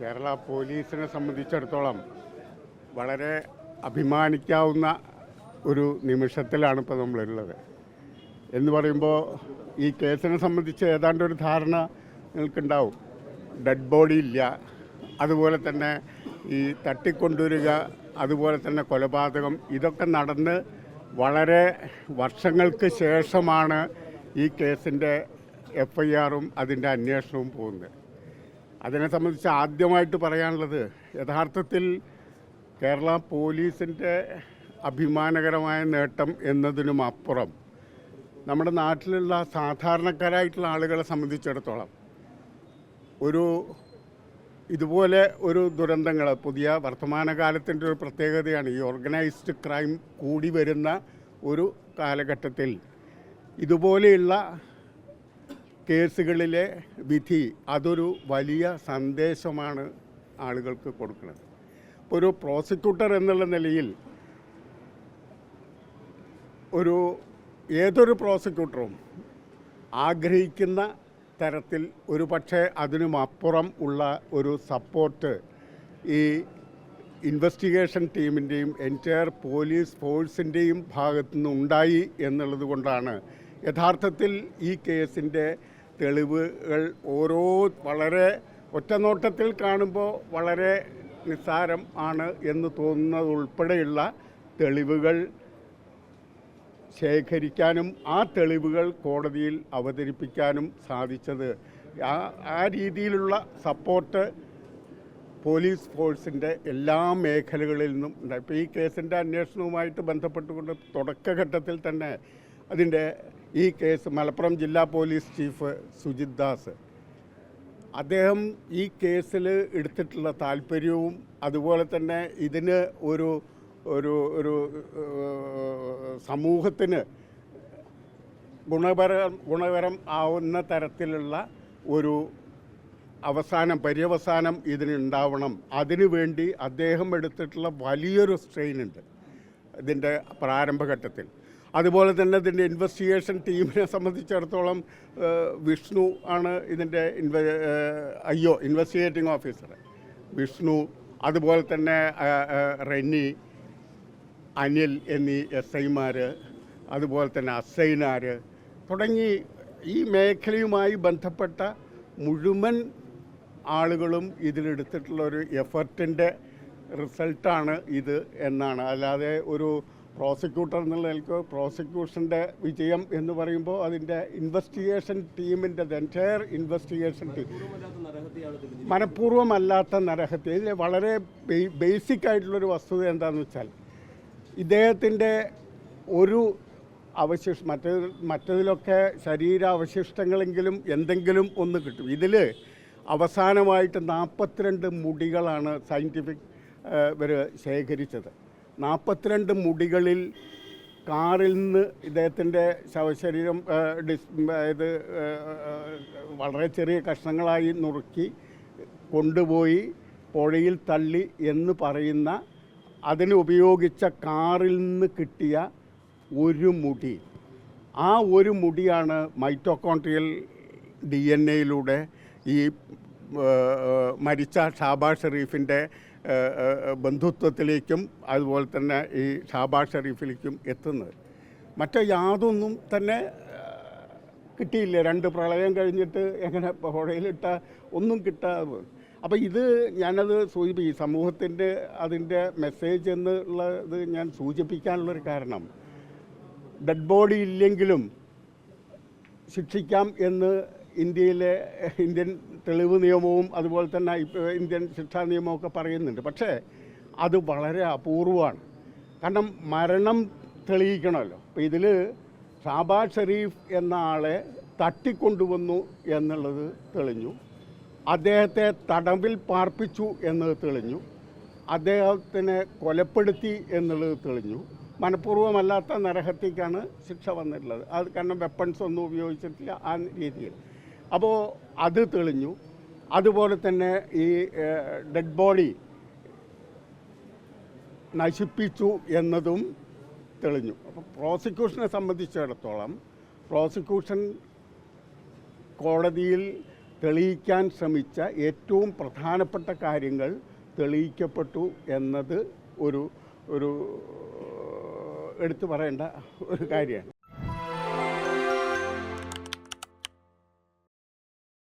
കേരള പോലീസിനെ സംബന്ധിച്ചിടത്തോളം വളരെ അഭിമാനിക്കാവുന്ന ഒരു നിമിഷത്തിലാണ് ഇപ്പോൾ നമ്മളുള്ളത്. എന്ന് പറയുമ്പോൾ ഈ കേസിനെ സംബന്ധിച്ച് ഏതാണ്ട് ഒരു ധാരണ നിങ്ങൾക്കുണ്ടാവും. ഡെഡ് ബോഡി ഇല്ല. അതുപോലെ തന്നെ ഈ തട്ടിക്കൊണ്ടുവരിക അതുപോലെ തന്നെ കൊലപാതകം ഇതൊക്കെ നടന്ന് വളരെ വർഷങ്ങൾക്ക് ശേഷമാണ് ഈ കേസിന്റെ എഫ് ഐ ആറും അതിന്റെ അന്വേഷണവും പോകുന്നത്. അതിനെ സംബന്ധിച്ച് ആദ്യമായിട്ട് പറയാനുള്ളത് യഥാർത്ഥത്തിൽ കേരള പോലീസിന്റെ അഭിമാനകരമായ നേട്ടം എന്നതിനും അപ്പുറം നമ്മുടെ നാട്ടിലുള്ള സാധാരണക്കാരായിട്ടുള്ള ആളുകളെ സംബന്ധിച്ചിടത്തോളം ഒരു ഇതുപോലെ ഒരു ദുരന്തങ്ങൾ പുതിയ വർത്തമാനകാലത്തിന്റെ ഒരു പ്രത്യേകതയാണ് ഈ ഓർഗനൈസ്ഡ് ക്രൈം കൂടി വരുന്ന ഒരു കാലഘട്ടത്തിൽ ഇതുപോലെയുള്ള കേസുകളിലെ വിധി അതൊരു വലിയ സന്ദേശമാണ് ആളുകൾക്ക് കൊടുക്കുന്നത്. ഒരു പ്രോസിക്യൂട്ടർ എന്നുള്ള നിലയിൽ ഒരു ഏതൊരു പ്രോസിക്യൂട്ടറും ആഗ്രഹിക്കുന്ന തരത്തിൽ ഒരു പക്ഷേ അതിനും അപ്പുറം ഉള്ള ഒരു സപ്പോർട്ട് ഈ ഇൻവെസ്റ്റിഗേഷൻ ടീമിന്റെയും എന്റയർ പോലീസ് ഫോഴ്സിന്റെയും ഭാഗത്തു നിന്ന് ഉണ്ടായി എന്നുള്ളത് കൊണ്ടാണ് യഥാർത്ഥത്തിൽ ഈ കേസിന്റെ തെളിവുകൾ ഓരോ വളരെ ഒറ്റനോട്ടത്തിൽ കാണുമ്പോൾ വളരെ നിസ്സാരം ആണ് എന്ന് തോന്നുന്നത് ഉൾപ്പെടെയുള്ള തെളിവുകൾ ശേഖരിക്കാനും ആ തെളിവുകൾ കോടതിയിൽ അവതരിപ്പിക്കാനും സാധിച്ചത്. ആ ആ രീതിയിലുള്ള സപ്പോർട്ട് പോലീസ് ഫോഴ്സിന്റെ എല്ലാ മേഖലകളിൽ നിന്നും ഇപ്പോൾ ഈ കേസിന്റെ അന്വേഷണവുമായിട്ട് ബന്ധപ്പെട്ടുകൊണ്ട് തുടക്കഘട്ടത്തിൽ തന്നെ അതിന്റെ ഈ കേസ് മലപ്പുറം ജില്ലാ പോലീസ് ചീഫ് സുജിത് ദാസ്. അദ്ദേഹം ഈ കേസിൽ എടുത്തിട്ടുള്ള താല്പര്യവും അതുപോലെ തന്നെ ഇതിന് ഒരു ഒരു ഒരു സമൂഹത്തിന് ഗുണപരം ഗുണകരം ആവുന്ന തരത്തിലുള്ള ഒരു അവസാനം പര്യവസാനം ഇതിനുണ്ടാവണം അതിനുവേണ്ടി അദ്ദേഹം എടുത്തിട്ടുള്ള വലിയൊരു സ്ട്രെയിൻ ഉണ്ട് ഇതിന്റെ പ്രാരംഭഘട്ടത്തിൽ. അതുപോലെ തന്നെ ഇതിന്റെ ഇൻവെസ്റ്റിഗേഷൻ ടീമിനെ സംബന്ധിച്ചിടത്തോളം വിഷ്ണു ആണ് ഇതിന്റെ ഇൻവ അയ്യോ ഇൻവെസ്റ്റിഗേറ്റിംഗ് ഓഫീസർ വിഷ്ണു അതുപോലെ തന്നെ റെന്നി അനിൽ എന്നീ എസ് ഐമാർ അതുപോലെ തന്നെ അസൈനാർ തുടങ്ങി ഈ മേഖലയുമായി ബന്ധപ്പെട്ട മുഴുവൻ ആളുകളും ഇതിലെടുത്തിട്ടുള്ള ഒരു എഫർട്ടിന്റെ റിസൾട്ടാണ് ഇത് എന്നാണ്. അല്ലാതെ ഒരു പ്രോസിക്യൂട്ടർ എന്നുള്ള നിലയ്ക്ക് പ്രോസിക്യൂഷന്റെ വിജയം എന്ന് പറയുമ്പോൾ അതിന്റെ ഇൻവെസ്റ്റിഗേഷൻ ടീമിന്റെ എന്റയർ ഇൻവെസ്റ്റിഗേഷൻ ടീം മനഃപൂർവമല്ലാത്ത നരഹത്യ. ഇതിൽ വളരെ ബേസിക് ആയിട്ടുള്ളൊരു വസ്തുത എന്താണെന്ന് വെച്ചാൽ ഇദ്ദേഹത്തിന്റെ ഒരു അവശിഷ്ട മറ്റേ മറ്റതിലൊക്കെ ശരീരാവശിഷ്ടങ്ങളെങ്കിലും എന്തെങ്കിലും ഒന്ന് കിട്ടും. ഇതിൽ അവസാനമായിട്ട് നാൽപ്പത്തിരണ്ട് മുടികളാണ് സയന്റിഫിക് ഇവർ ശേഖരിച്ചത്. നാൽപ്പത്തിരണ്ട് മുടികളിൽ കാറിൽ നിന്ന് ഇദ്ദേഹത്തിന്റെ ശവശരീരം ഡിസ് ഇത് വളരെ ചെറിയ കഷ്ണങ്ങളായി നുറുക്കി കൊണ്ടുപോയി പുഴയിൽ തള്ളി എന്ന് പറയുന്ന അതിന് ഉപയോഗിച്ച കാറിൽ നിന്ന് കിട്ടിയ ഒരു മുടി. ആ ഒരു മുടിയാണ് മൈറ്റോകോൺട്രിയൽ ഡി എൻ എയിലൂടെ ഈ മരിച്ച ഷാബാ ഷെറീഫിന്റെ ബന്ധുത്വത്തിലേക്കും അതുപോലെ തന്നെ ഈ ഷാബാ ഷെറീഫിലേക്കും എത്തുന്നത്. മറ്റേ യാതൊന്നും തന്നെ കിട്ടിയില്ല. രണ്ട് പ്രളയം കഴിഞ്ഞിട്ട് എങ്ങനെ പുഴയിലിട്ട ഒന്നും കിട്ടാതെ അപ്പോൾ ഇത് ഞാനത് സൂചിപ്പിക്കും സമൂഹത്തിന്റെ അതിന്റെ മെസ്സേജ് എന്നുള്ളത് ഞാൻ സൂചിപ്പിക്കാനുള്ളൊരു കാരണം. ഡെഡ് ബോഡി ഇല്ലെങ്കിലും ശിക്ഷിക്കാം എന്ന് ഇന്ത്യയിലെ ഇന്ത്യൻ തെളിവ് നിയമവും അതുപോലെ തന്നെ ഇപ്പോൾ ഇന്ത്യൻ ശിക്ഷാ നിയമമൊക്കെ പറയുന്നുണ്ട്. പക്ഷേ അത് വളരെ അപൂർവമാണ്. കാരണം മരണം തെളിയിക്കണമല്ലോ. അപ്പോൾ ഇതിൽ ഷാബാസ് ഷെരീഫ് എന്ന ആളെ തട്ടിക്കൊണ്ടുവന്നു എന്നുള്ളത് തെളിഞ്ഞു. അദ്ദേഹത്തെ തടവിൽ പാർപ്പിച്ചു എന്നത് തെളിഞ്ഞു. അദ്ദേഹത്തിനെ കൊലപ്പെടുത്തി എന്നുള്ളത് തെളിഞ്ഞു. മനഃപൂർവമല്ലാത്ത നരഹത്യക്കാണ് ശിക്ഷ വന്നിട്ടുള്ളത്. അത് കാരണം വെപ്പൺസ് ഒന്നും ഉപയോഗിച്ചിട്ടില്ല ആ രീതിയിൽ. അപ്പോൾ അത് തെളിഞ്ഞു. അതുപോലെ തന്നെ ഈ ഡെഡ് ബോഡി നശിപ്പിച്ചു എന്നതും തെളിഞ്ഞു. അപ്പോൾ പ്രോസിക്യൂഷനെ സംബന്ധിച്ചിടത്തോളം പ്രോസിക്യൂഷൻ കോടതിയിൽ തെളിയിക്കാൻ ശ്രമിച്ച ഏറ്റവും പ്രധാനപ്പെട്ട കാര്യങ്ങൾ തെളിയിക്കപ്പെട്ടു എന്നത് ഒരു ഒരു എടുത്തു പറയേണ്ട ഒരു കാര്യമാണ്.